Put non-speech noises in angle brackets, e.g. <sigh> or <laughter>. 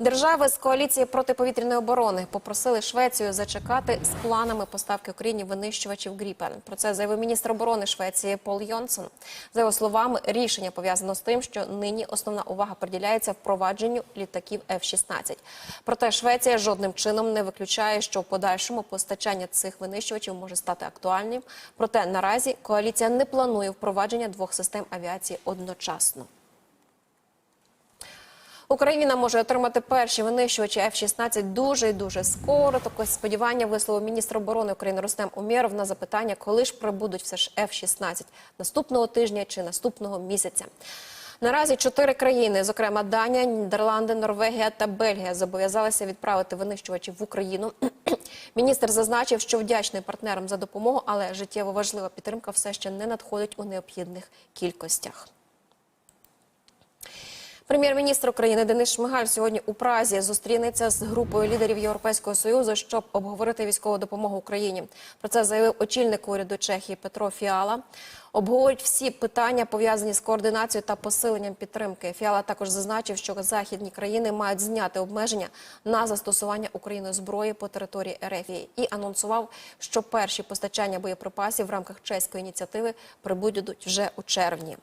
Держави з коаліції протиповітряної оборони попросили Швецію зачекати з планами поставки Україні винищувачів Гріпен. Про це заявив міністр оборони Швеції Пол Йонсон. За його словами, рішення пов'язано з тим, що нині основна увага приділяється впровадженню літаків F-16. Проте Швеція жодним чином не виключає, що в подальшому постачання цих винищувачів може стати актуальним. Проте наразі коаліція не планує впровадження двох систем авіації одночасно. Україна може отримати перші винищувачі F-16 дуже і дуже скоро. Таке сподівання висловив міністр оборони України Рустем Умєров на запитання, коли ж прибудуть все ж F-16 наступного тижня чи наступного місяця. Наразі чотири країни, зокрема Данія, Нідерланди, Норвегія та Бельгія, зобов'язалися відправити винищувачі в Україну. <clears throat> Міністр зазначив, що вдячний партнерам за допомогу, але життєво важлива підтримка все ще не надходить у необхідних кількостях. Прем'єр-міністр України Денис Шмигаль сьогодні у Празі зустрінеться з групою лідерів Європейського союзу, щоб обговорити військову допомогу Україні. Про це заявив очільник уряду Чехії Петро Фіала. Обговорять всі питання пов'язані з координацією та посиленням підтримки. Фіала також зазначив, що західні країни мають зняти обмеження на застосування Україною зброї по території РФ і анонсував, що перші постачання боєприпасів в рамках чеської ініціативи прибудуть вже у червні.